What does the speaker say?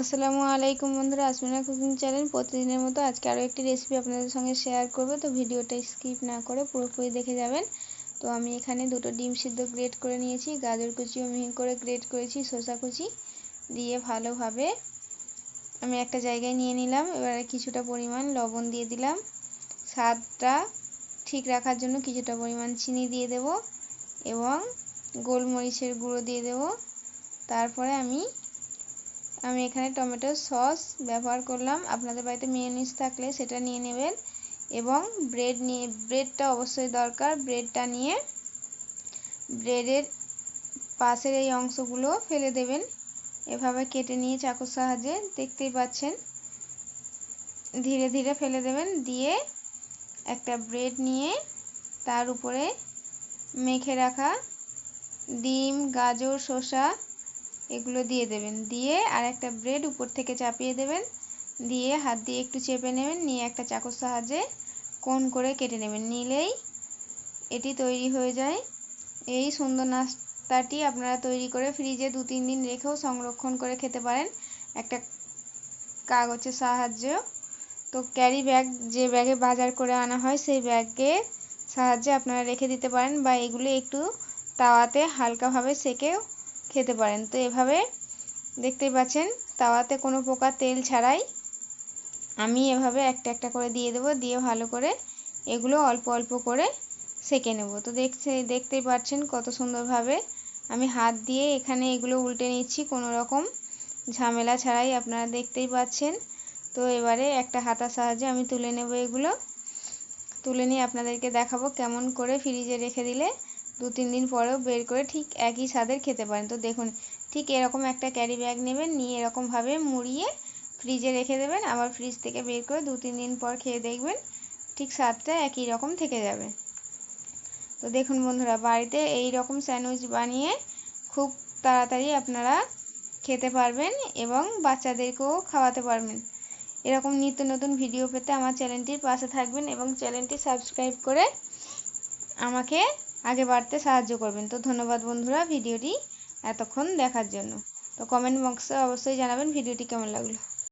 আসসালামু আলাইকুম বন্ধুরা, আসমিনা কুকিং চ্যানেল। প্রতিদিনের মতো আজকে আরও একটি রেসিপি আপনাদের সঙ্গে শেয়ার করব। তো ভিডিওটা স্কিপ না করে পুরোপুরি দেখে যাবেন। তো আমি এখানে দুটো ডিম সিদ্ধ গ্রেট করে নিয়েছি, গাজর কুচিও মিহি করে গ্রেট করেছি, শসা কুচি দিয়ে ভালোভাবে আমি একটা জায়গায় নিয়ে নিলাম। এবারে কিছুটা পরিমাণ লবণ দিয়ে দিলাম। স্বাদটা ঠিক রাখার জন্য কিছুটা পরিমাণ চিনি দিয়ে দেব এবং গোলমরিচের গুঁড়ো দিয়ে দেব। তারপরে আমি আমি এখানে টমেটো সস ব্যবহার করলাম। আপনাদের বাড়িতে মেয়োনিজ থাকলে সেটা নিয়ে নেবেন এবং ব্রেড নিয়ে, ব্রেডটা অবশ্যই দরকার। ব্রেডটা নিয়ে ব্রেডের পাশের এই অংশগুলো ফেলে দেবেন। এভাবে কেটে নিয়ে চাকুর সাহায্যে দেখতেই পাচ্ছেন। ধীরে ধীরে ফেলে দেবেন। দিয়ে একটা ব্রেড নিয়ে তার উপরে মেখে রাখা ডিম, গাজর, শসা এগুলো দিয়ে দেবেন। দিয়ে আর একটা ব্রেড উপর থেকে চাপিয়ে দেবেন। দিয়ে হাত দিয়ে একটু চেপে নেবেন। নিয়ে একটা চাকুর সাহায্যে কোন করে কেটে নেবেন। নিলেই এটি তৈরি হয়ে যায়। এই সুন্দর নাস্তাটি আপনারা তৈরি করে ফ্রিজে দু, তিন দিন রেখেও সংরক্ষণ করে খেতে পারেন। একটা কাগজের সাহায্য। তো ক্যারি ব্যাগ যে ব্যাগে বাজার করে আনা হয়, সেই ব্যাগে সাহায্যে আপনারা রেখে দিতে পারেন বা এগুলো একটু তাওয়াতে হালকাভাবে সেকেও খেতে পারেন। তো এভাবে দেখতেই পাচ্ছেন, তাওয়াতে কোনো প্রকার তেল ছাড়াই আমি এভাবে একটা একটা করে দিয়ে দেবো, দিয়ে ভালো করে এগুলো অল্প অল্প করে সেকে নেব। তো দেখছে, দেখতেই পাচ্ছেন কত সুন্দরভাবে আমি হাত দিয়ে এখানে এগুলো উল্টে নিচ্ছি, কোনো রকম ঝামেলা ছাড়াই আপনারা দেখতেই পাচ্ছেন। তো এবারে একটা হাতার সাহায্যে আমি তুলে নেব এগুলো। তুলে নিয়ে আপনাদেরকে দেখাবো কেমন করে ফ্রিজে রেখে দিলে দু তিন দিন পরেও বের করে ঠিক একই স্বাদের খেতে পারেন। তো দেখুন, ঠিক এরকম একটা ক্যারি ব্যাগ নেবেন, নিয়ে এরকমভাবে মুড়িয়ে ফ্রিজে রেখে দেবেন। আবার ফ্রিজ থেকে বের করে দু তিন দিন পর খেয়ে দেখবেন ঠিক স্বাদটা একই রকম থেকে যাবে। তো দেখুন বন্ধুরা, বাড়িতে এই রকম স্যান্ডউইচ বানিয়ে খুব তাড়াতাড়ি আপনারা খেতে পারবেন এবং বাচ্চাদেরকেও খাওয়াতে পারবেন। এরকম নিত্য নতুন ভিডিও পেতে আমার চ্যানেলটির পাশে থাকবেন এবং চ্যানেলটি সাবস্ক্রাইব করে আমাকে আগে বাড়তে সাহায্য করবেন। তো ধন্যবাদ বন্ধুরা ভিডিওটি এতক্ষণ দেখার জন্য। তো কমেন্ট বক্সে অবশ্যই জানাবেন ভিডিওটি কেমন লাগল।